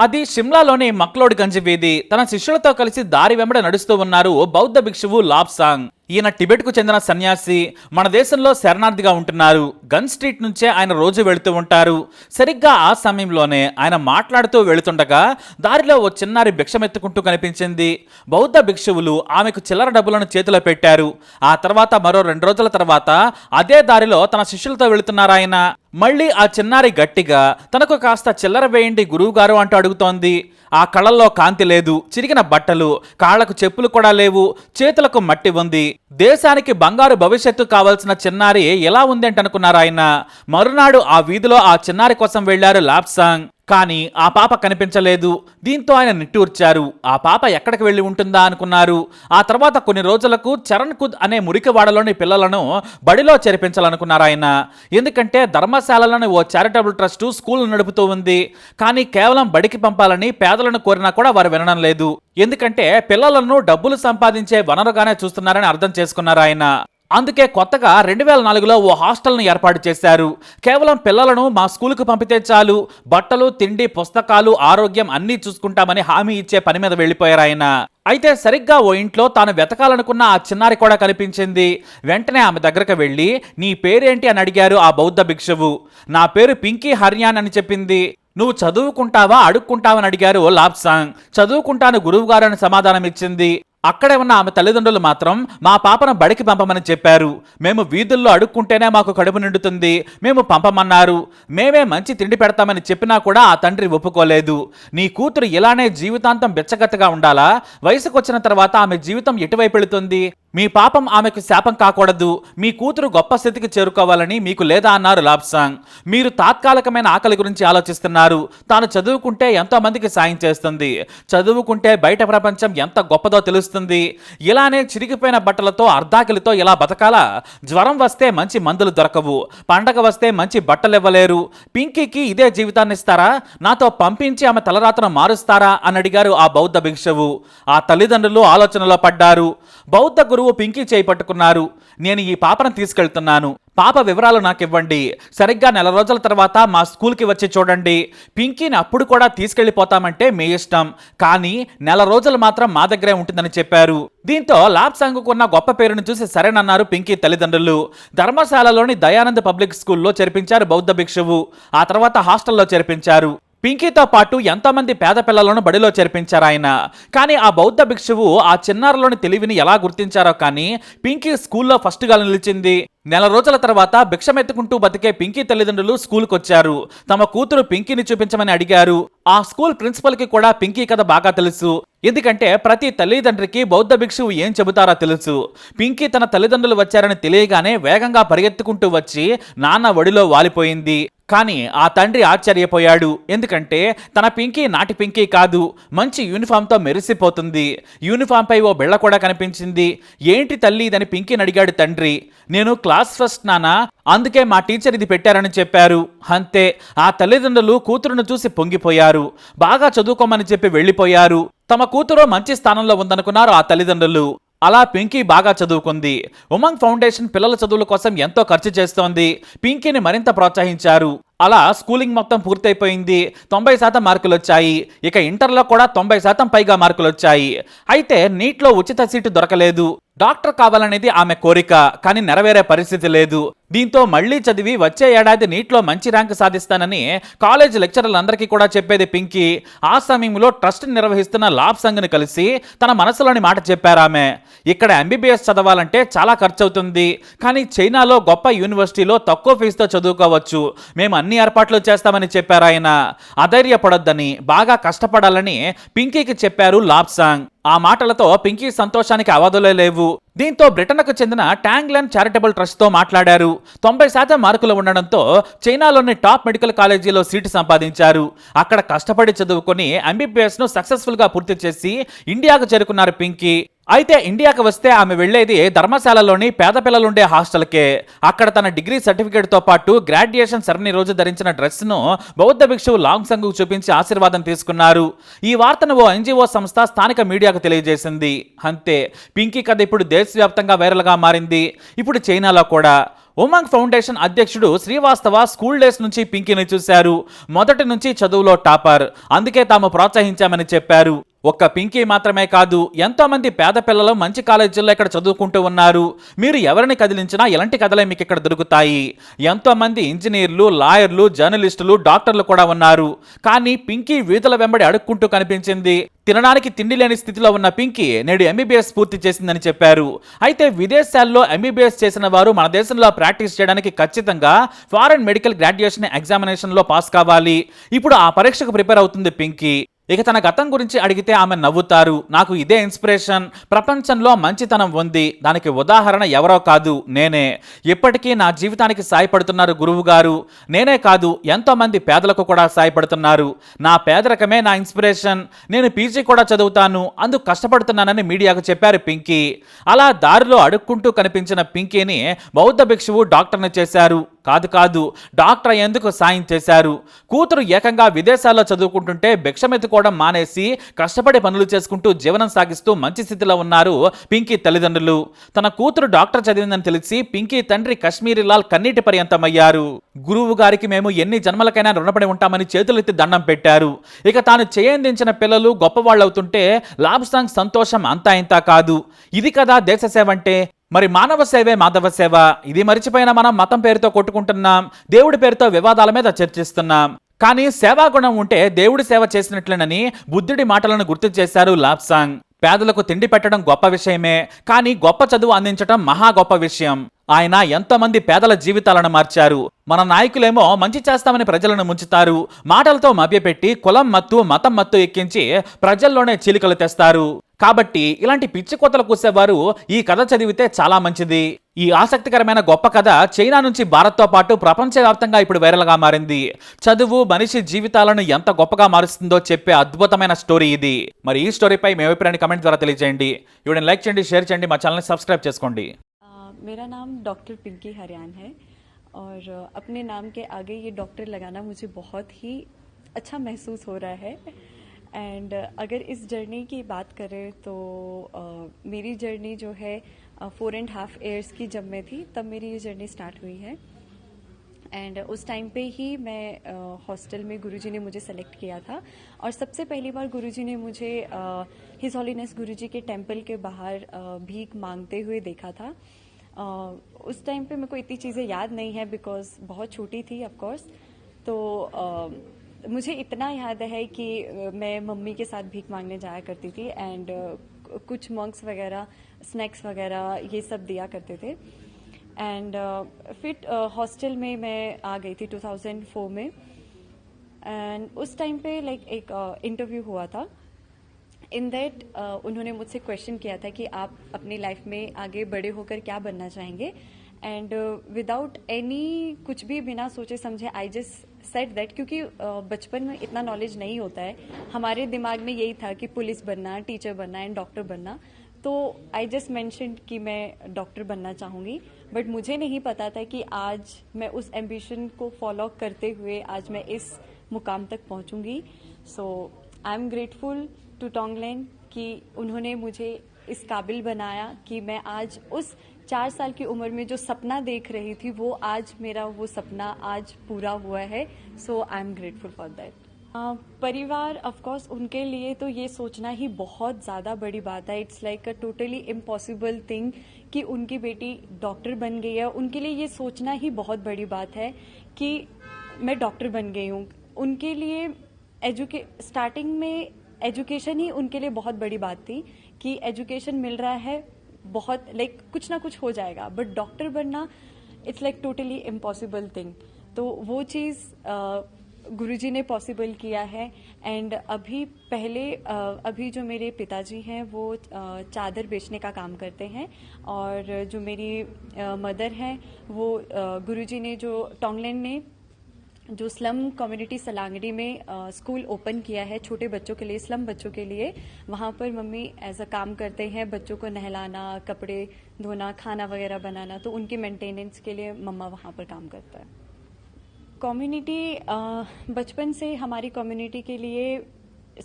అది షిమ్లాలోని మక్లోడ్ గంజి వీధి. తన శిష్యులతో కలిసి దారి వెంబడ నడుస్తూ ఉన్నారు బౌద్ధ భిక్షువు లాబ్సాంగ్ ఈయన టిబెట్కు చెందిన సన్యాసి. మన దేశంలో శరణార్థిగా ఉంటున్నారు. గన్ స్ట్రీట్ నుంచే ఆయన రోజు వెళుతూ ఉంటారు. సరిగ్గా ఆ సమయంలోనే ఆయన మాట్లాడుతూ వెళుతుండగా దారిలో ఓ చిన్నారి భిక్షమెత్తుకుంటూ కనిపించింది. బౌద్ధ భిక్షువులు ఆమెకు చిల్లర డబ్బులను చేతిలో పెట్టారు. ఆ తర్వాత మరో రెండు రోజుల తర్వాత అదే దారిలో తన శిష్యులతో వెళుతున్నారాయన మళ్ళీ ఆ చిన్నారి గట్టిగా తనకు కాస్త చిల్లర వేయండి గురువుగారు అంటూ అడుగుతోంది. ఆ కళల్లో కాంతి లేదు చిరిగిన బట్టలు కాళ్ళకు చెప్పులు కూడా లేవు చేతులకు మట్టి ఉంది. దేశానికి బంగారు భవిష్యత్తు కావాల్సిన చిన్నారి ఎలా ఉంది ఆయన. మరునాడు ఆ వీధిలో ఆ చిన్నారి కోసం వెళ్ళారు లాప్సాంగ్ కానీ ఆ పాప కనిపించలేదు. దీంతో ఆయన నిట్టూర్చారు. ఆ పాప ఎక్కడికి వెళ్ళి ఉంటుందా అనుకున్నారు. ఆ తర్వాత కొన్ని రోజులకు చరణ్ కుద్ అనే మురికివాడలోని పిల్లలను బడిలో చేర్పించాలనుకున్నారు ఆయన. ఎందుకంటే ధర్మశాలలోని ఓ చారిటబుల్ ట్రస్టు స్కూల్ నడుపుతూ ఉంది. కానీ కేవలం బడికి పంపాలని పేదలను కోరినా కూడా వారు వినడం లేదు. ఎందుకంటే పిల్లలను డబ్బులు సంపాదించే వనరుగానే చూస్తున్నారని అర్థం చేసుకున్నారు ఆయన. అందుకే కొత్తగా రెండు వేల నాలుగులో ఓ హాస్టల్ను ఏర్పాటు చేశారు. కేవలం పిల్లలను మా స్కూలుకు పంపితే చాలు. బట్టలు తిండి పుస్తకాలు ఆరోగ్యం అన్నీ చూసుకుంటామని హామీ ఇచ్చే పని మీద వెళ్ళిపోయారు ఆయన. అయితే సరిగ్గా ఓ ఇంట్లో తాను వెతకాలనుకున్న ఆ చిన్నారి కూడా కనిపించింది. వెంటనే ఆమె దగ్గరకు వెళ్ళి నీ పేరేంటి? అని అడిగారు ఆ బౌద్ధ భిక్షువు. నా పేరు పింకీ హర్యాన్ అని చెప్పింది. నువ్వు చదువుకుంటావా అడుక్కుంటావని అడిగారు లాబ్సాంగ్ చదువుకుంటాను గురువుగారు అని సమాధానం ఇచ్చింది అక్కడే ఉన్న ఆమె తల్లిదండ్రులు మాత్రం మా పాపను బడికి పంపమని చెప్పారు. మేము వీధుల్లో అడుక్కుంటేనే మాకు కడుపు నిండుతుంది. మేము పంపమన్నారు. మేమే మంచి తిండి పెడతామని చెప్పినా కూడా ఆ తండ్రి ఒప్పుకోలేదు. నీ కూతురు ఇలానే జీవితాంతం బెచ్చగత్తగా ఉండాలా? వయసుకొచ్చిన తర్వాత ఆమె జీవితం ఎటువైపు వెళుతుంది? మీ పాపం ఆమెకు శాపం కాకూడదు మీ కూతురు గొప్ప స్థితికి చేరుకోవాలని మీకు లేదా అన్నారు లాబ్సాంగ్. మీరు తాత్కాలికమైన ఆకలి గురించి ఆలోచిస్తున్నారు తాను చదువుకుంటే ఎంతోమందికి సాయం చేస్తుంది చదువుకుంటే బయట ప్రపంచం ఎంత గొప్పదో తెలుస్తుంది ఇలానే చిరిగిపోయిన బట్టలతో అర్ధాకలితో ఇలా బతకాలా జ్వరం వస్తే మంచి మందులు దొరకవు పండగ వస్తే మంచి బట్టలు ఇవ్వలేరు పింకీకి ఇదే జీవితాన్ని ఇస్తారా నాతో పంపించి ఆమె తలరాతను మారుస్తారా అని అడిగారు ఆ బౌద్ధ భిక్షువు. ఆ తల్లిదండ్రులు ఆలోచనలో పడ్డారు. బౌద్ధ గురువు పింకీ చేయి పట్టుకున్నారు నేను ఈ పాపను తీసుకెళ్తున్నాను. పాప వివరాలు నాకు ఇవ్వండి సరిగ్గా నెల రోజుల తర్వాత మా స్కూల్కి వచ్చి చూడండి. పింకీని అప్పుడు కూడా తీసుకెళ్ళిపోతామంటే మీ ఇష్టం. కానీ నెల రోజులు మాత్రం మా దగ్గరే ఉంటుందని చెప్పారు. దీంతో లాబ్సాంగ్కున్న గొప్ప పేరును చూసి సరేనన్నారు పింకీ తల్లిదండ్రులు. ధర్మశాలలోని దయానంద్ పబ్లిక్ స్కూల్లో చేర్పించారు బౌద్ధ భిక్షువు. ఆ తర్వాత హాస్టల్లో చేర్పించారు. పింకీతో పాటు ఎంతోమంది పేద పిల్లలను బడిలో చేర్పించారు ఆయన. కానీ ఆ బౌద్ధ భిక్షువు ఆ చిన్నారులోని తెలివిని ఎలా గుర్తించారో కానీ పింకీ స్కూల్లో ఫస్ట్గా నిలిచింది. నెల రోజుల తర్వాత భిక్షమెత్తుకుంటూ బతికే పింకీ తల్లిదండ్రులు స్కూల్కొచ్చారు. తమ కూతురు పింకీని చూపించమని అడిగారు. ఆ స్కూల్ ప్రిన్సిపల్కి కూడా పింకీ కథ బాగా తెలుసు. ఎందుకంటే ప్రతి తల్లిదండ్రికి బౌద్ధ భిక్షువు ఏం చెబుతారో తెలుసు. పింకీ తన తల్లిదండ్రులు వచ్చారని తెలియగానే వేగంగా పరిగెత్తుకుంటూ వచ్చి నాన్న ఒడిలో వాలిపోయింది. కానీ ఆ తండ్రి ఆశ్చర్యపోయాడు. ఎందుకంటే తన పింకీ నాటి పింకీ కాదు. మంచి యూనిఫామ్తో మెరిసిపోతుంది. యూనిఫామ్పై ఓ బిళ్ళ కూడా కనిపించింది. ఏంటి తల్లి ఇదని పింకీని అడిగాడు తండ్రి. నేను క్లాస్ ఫస్ట్ నానా అందుకే మా టీచర్ ఇది పెట్టారని చెప్పారు. అంతే ఆ తల్లిదండ్రులు కూతురును చూసి పొంగిపోయారు. బాగా చదువుకోమని చెప్పి వెళ్ళిపోయారు. తమ కూతురు మంచి స్థానంలో ఉందనుకున్నారు ఆ తల్లిదండ్రులు. అలా పింకీ బాగా చదువుకుంది. ఉమంగ్ ఫౌండేషన్ పిల్లల చదువుల కోసం ఎంతో ఖర్చు చేస్తోంది. పింకీని మరింత ప్రోత్సహించారు. అలా స్కూలింగ్ మొత్తం పూర్తయిపోయింది. తొంభై శాతం మార్కులు వచ్చాయి. ఇక ఇంటర్లో కూడా తొంభై శాతం పైగా మార్కులు వచ్చాయి. అయితే నీట్లో ఉచిత సీటు దొరకలేదు. డాక్టర్ కావాలనేది ఆమె కోరిక కానీ నెరవేరే పరిస్థితి లేదు. దీంతో మళ్ళీ చదివి వచ్చే ఏడాది నీట్లో మంచి ర్యాంక్ సాధిస్తానని కాలేజ్ లెక్చరర్లందరికీ కూడా చెప్పేది పింకీ. ఆ సమయంలో ట్రస్ట్ నిర్వహిస్తున్న లాబ్ సంఘ్ని కలిసి తన మనసులోని మాట చెప్పారు ఆమె. ఇక్కడ ఎంబీబీఎస్ చదవాలంటే చాలా ఖర్చు అవుతుంది కానీ చైనాలో గొప్ప యూనివర్సిటీలో తక్కువ ఫీజుతో చదువుకోవచ్చు. మేము అన్ని ఏర్పాట్లు చేస్తామని చెప్పారు ఆయన. అధైర్యపడొద్దని బాగా కష్టపడాలని పింకీకి చెప్పారు లాబ్సాంగ్ ఆ మాటలతో పింకీ సంతోషానికి అవధులే లేవు. దీంతో బ్రిటన్కు చెందిన ట్యాంగ్లన్ చారిటబుల్ ట్రస్ట్తో మాట్లాడారు. తొంభై శాతం మార్కులు ఉండడంతో చైనాలోని టాప్ మెడికల్ కాలేజీలో సీటు సంపాదించారు. అక్కడ కష్టపడి చదువుకొని ఎంబీబీఎస్ను సక్సెస్ఫుల్గా పూర్తి చేసి ఇండియాకు చేరుకున్నారు పింకీ. అయితే ఇండియాకు వస్తే ఆమె వెళ్ళేది ధర్మశాలలోని పేద పిల్లలుండే హాస్టల్కే. అక్కడ తన డిగ్రీ సర్టిఫికేట్తో పాటు గ్రాడ్యుయేషన్ సెరమనీ రోజు ధరించిన డ్రెస్ను బౌద్ధ భిక్షువు లాంగ్ సంఘకు చూపించి ఆశీర్వాదం తీసుకున్నారు. ఈ వార్తను ఓ ఎన్జిఓ సంస్థ స్థానిక మీడియాకు తెలియజేసింది. అంతే. పింకీ కథ ఇప్పుడు దేశవ్యాప్తంగా వైరల్గా మారింది. ఇప్పుడు చైనాలో కూడా ఉమంగ్ ఫౌండేషన్ అధ్యక్షుడు శ్రీవాస్తవ స్కూల్ డేస్ నుంచి పింకీని చూశారు. మొదటి నుంచి చదువులో టాపర్. అందుకే తాము ప్రోత్సహించామని చెప్పారు. ఒక్క పింకీ మాత్రమే కాదు ఎంతోమంది పేద పిల్లలు మంచి కాలేజీల్లో ఇక్కడ చదువుకుంటూ ఉన్నారు. మీరు ఎవరిని కదిలించినా ఇలాంటి కథలే మీకు ఇక్కడ దొరుకుతాయి. ఎంతోమంది ఇంజనీర్లు లాయర్లు జర్నలిస్టులు డాక్టర్లు కూడా ఉన్నారు. కానీ పింకీ వీధుల వెంబడి అడుక్కుంటూ కనిపించింది. తినడానికి తిండి లేని స్థితిలో ఉన్న పింకీ నేడు ఎంబీబీఎస్ పూర్తి చేసిందని చెప్పారు. అయితే విదేశాల్లో ఎంబీబీఎస్ చేసిన వారు మన దేశంలో ప్రాక్టీస్ చేయడానికి ఖచ్చితంగా ఫారెన్ మెడికల్ గ్రాడ్యుయేషన్ ఎగ్జామినేషన్లో పాస్ కావాలి. ఇప్పుడు ఆ పరీక్షకు ప్రిపేర్ అవుతుంది పింకీ. ఇక తన గతం గురించి అడిగితే ఆమె నవ్వుతారు. నాకు ఇదే ఇన్స్పిరేషన్. ప్రపంచంలో మంచితనం ఉంది. దానికి ఉదాహరణ ఎవరో కాదు నేనే. ఇప్పటికీ నా జీవితానికి సాయపడుతున్నారు గురువు గారు. నేనే కాదు ఎంతోమంది పేదలకు కూడా సాయపడుతున్నారు. నా పేదరికమే నా ఇన్స్పిరేషన్. నేను పీజీ కూడా చదువుతాను. అందుకు కష్టపడుతున్నానని మీడియాకు చెప్పారు పింకీ. అలా దారిలో అడుక్కుంటూ కనిపించిన పింకీని బౌద్ధ భిక్షువు డాక్టర్ని చేశారు. కాదు కాదు డాక్టర్ అయ్యేందుకు సాయం చేశారు. కూతురు ఏకంగా విదేశాల్లో చదువుకుంటుంటే భిక్షమెత్తుకోవడం మానేసి కష్టపడి పనులు చేసుకుంటూ జీవనం సాగిస్తూ మంచి స్థితిలో ఉన్నారు పింకీ తల్లిదండ్రులు. తన కూతురు డాక్టర్ చదివిందని తెలిసి పింకీ తండ్రి కశ్మీరీ లాల్ కన్నీటి పర్యంతమయ్యారు. గురువు గారికి మేము ఎన్ని జన్మలకైనా రుణపడి ఉంటామని చేతులెత్తి దండం పెట్టారు. ఇక తాను చేయందించిన పిల్లలు గొప్పవాళ్ళవుతుంటే లాబ్స్టాంగ్ సంతోషం అంతా ఇంతా కాదు. ఇది కదా దేశ సేవ అంటే మరి మానవ సేవే మాధవ సేవ. ఇది మరిచిపోయిన మనం మతం పేరుతో కొట్టుకుంటున్నాం దేవుడి పేరుతో వివాదాల మీద చర్చిస్తున్నాం. కానీ సేవాగుణం ఉంటే దేవుడి సేవ చేసినట్లేనని బుద్ధుడి మాటలను గుర్తు చేశారు లాప్సాంగ్ పేదలకు తిండి పెట్టడం గొప్ప విషయమే కానీ గొప్ప చదువు అందించడం మహా గొప్ప విషయం. ఆయన ఎంతోమంది పేదల జీవితాలను మార్చారు. మన నాయకులేమో మంచి చేస్తామని ప్రజలను ముంచుతారు. మాటలతో మభ్యపెట్టి కులం మత్తు మతం మత్తు ఎక్కించి ప్రజల్లోనే చీలికలు తెస్తారు. కాబట్టి ఇలాంటి పిచ్చి కొత్తలు కూసేవారు ఈ కథ చదివితే చాలా మంచిది ఈ ఆసక్తికరమైన గొప్ప కథ చైనా నుంచి భారత్తో పాటు ప్రపంచవ్యాప్తంగా ఇప్పుడు వైరల్గా మారింది చదువు మనిషి జీవితాలను ఎంత గొప్పగా మారుస్తుందో చెప్పే అద్భుతమైన స్టోరీ ఇది మరి ఈ స్టోరీపై మీ అభిప్రాయాన్ని కమెంట్ ద్వారా తెలియజేయండి వీడియోని లైక్ చేయండి షేర్ చేయండి మా ఛానల్ని సబ్స్క్రైబ్ చేసుకోండి अ, मेरा नाम डॉक्टर पिंकी हरियान है और अ, अपने नाम के आगे ये डॉक्टर लगाना मुझे बहुत ही अच्छा महसूस हो रहा है एंड अगर इस जर्नी की बात करें तो अ, मेरी जर्नी जो है फोर एंड हाफ़ ईयर्स की जब मैं थी तब मेरी ये जर्नी स्टार्ट हुई है। एंड उस टाइम पे ही मैं हॉस्टल में गुरुजी ने मुझे सेलेक्ट किया था। और सबसे पहली बार गुरुजी ने मुझे हिज हॉलीनेस गुरुजी के टेंपल के बाहर भीख मांगते हुए देखा था। अ, उस टाइम पे मेरे को इतनी चीज़ें याद नहीं है बिकॉज़ बहुत छोटी थी ऑफ़ कोर्स तो अ, मुझे इतना याद है कि मैं मम्मी के साथ भीख मांगने जाया करती थी एंड कुछ मंक्स वगैरह स्नैक्स वगैरह ये सब दिया करते थे। एंड फिर हॉस्टल में मैं आ गई थी 2004 में। एंड उस टाइम पे लाइक एक इंटरव्यू हुआ था। इन दैट उन्होंने मुझसे क्वेश्चन किया था कि आप अपनी लाइफ में आगे बड़े होकर क्या बनना चाहेंगे। एंड विदाउट एनी कुछ भी बिना सोचे समझे आई जस्ट सेट दैट क्योंकि बचपन में इतना नॉलेज नहीं होता है। हमारे दिमाग में यही था कि पुलिस बनना टीचर बनना एंड डॉक्टर बनना। तो आई जस्ट मैंशन कि मैं डॉक्टर बनना चाहूँगी। बट मुझे नहीं पता था कि आज मैं उस एम्बिशन को फॉलो करते हुए आज मैं इस मुकाम तक पहुँचूँगी। So I am grateful to टोंगलैंड कि उन्होंने मुझे इस काबिल बनाया कि मैं आज उस चार साल की उम्र में जो सपना देख रही थी, वो आज मेरा वो सपना आज पूरा हुआ है। So I am grateful for that परिवार ऑफ़ कोर्स उनके लिए तो ये सोचना ही बहुत ज़्यादा बड़ी बात है। It's like a totally impossible thing कि उनकी बेटी डॉक्टर बन गई है। उनके लिए ये सोचना ही बहुत बड़ी बात है कि मैं डॉक्टर बन गई हूँ। उनके लिए एजुके स्टार्टिंग में एजुकेशन ही उनके लिए बहुत बड़ी बात थी कि एजुकेशन मिल रहा है। बहुत लाइक like, कुछ ना कुछ हो जाएगा बट डॉक्टर बनना it's like totally impossible thing तो वो चीज़ गुरुजी ने पॉसिबल किया है एंड अभी पहले अभी जो मेरे पिताजी हैं वो चादर बेचने का काम करते हैं और जो मेरी मदर हैं वो गुरुजी ने जो टोंगलैंड ने जो स्लम कम्युनिटी सलांगड़ी में अ, स्कूल ओपन किया है छोटे बच्चों के लिए स्लम बच्चों के लिए वहाँ पर मम्मी एज अ काम करते हैं बच्चों को नहलाना कपड़े धोना खाना वगैरह बनाना तो उनके मेंटेनेंस के लिए मम्मा वहाँ पर काम करता है। कम्युनिटी बचपन से हमारी कम्युनिटी के लिए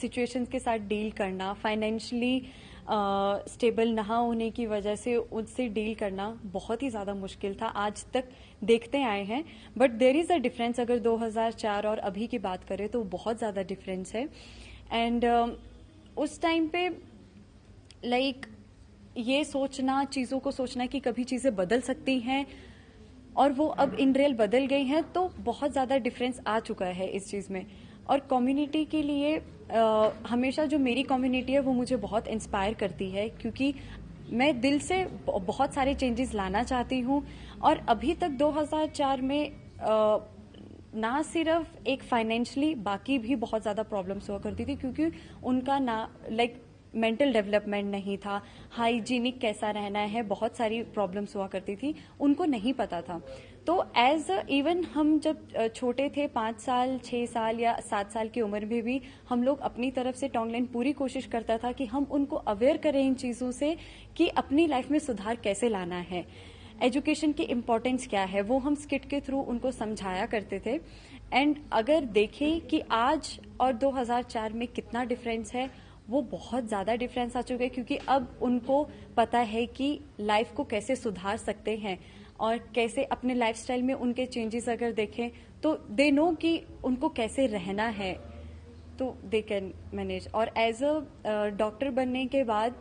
सिचुएशंस के साथ डील करना फाइनेंशियली स्टेबल ना होने की वजह से उससे डील करना बहुत ही ज़्यादा मुश्किल था। आज तक देखते आए हैं। But there is a difference अगर 2004 और अभी की बात करें तो बहुत ज़्यादा डिफरेंस है। एंड uh, उस टाइम पे लाइक like, ये सोचना चीज़ों को सोचना कि कभी चीज़ें बदल सकती हैं और वो अब इन रियल बदल गई हैं तो बहुत ज़्यादा डिफरेंस आ चुका है इस चीज़ में। और कम्युनिटी के लिए हमेशा जो मेरी कम्युनिटी है वो मुझे बहुत इंस्पायर करती है क्योंकि मैं दिल से बहुत सारे चेंजेस लाना चाहती हूँ और अभी तक 2004 में आ, ना सिर्फ़ एक फाइनेंशियली बाकी भी बहुत ज़्यादा प्रॉब्लम्स हुआ करती थी क्योंकि उनका ना लाइक मेंटल डेवलपमेंट नहीं था, हाइजीनिक कैसा रहना है, बहुत सारी प्रॉब्लम्स हुआ करती थी, उनको नहीं पता था। तो एज इवन हम जब छोटे थे, पाँच साल छः साल या सात साल की उम्र में भी, हम लोग अपनी तरफ़ से टोंगलैंड पूरी कोशिश करता था कि हम उनको अवेयर करें इन चीज़ों से कि अपनी लाइफ में सुधार कैसे लाना है। एजुकेशन की इम्पोर्टेंस क्या है, वो हम स्किट के थ्रू उनको समझाया करते थे। एंड अगर देखें कि आज और 2004 में कितना डिफरेंस है वो बहुत ज़्यादा डिफरेंस आ चुका है क्योंकि अब उनको पता है कि लाइफ को कैसे सुधार सकते हैं और कैसे अपने लाइफस्टाइल में उनके चेंजेस अगर देखें तो दे नो कि उनको कैसे रहना है। तो दे कैन मैनेज और एज अ डॉक्टर बनने के बाद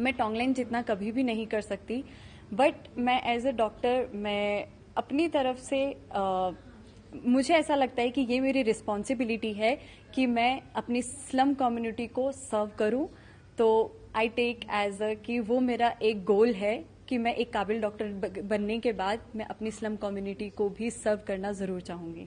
मैं टोंगलैंड जितना कभी भी नहीं कर सकती बट मैं एज अ डॉक्टर मैं अपनी तरफ़ से अ, मुझे ऐसा लगता है कि ये मेरी रिस्पॉन्सिबिलिटी है कि मैं अपनी स्लम कम्युनिटी को सर्व करूँ। तो आई टेक एज अ कि वो मेरा एक गोल है कि मैं एक काबिल डॉक्टर बनने के बाद मैं अपनी स्लम कम्युनिटी को भी सर्व करना ज़रूर चाहूँगी।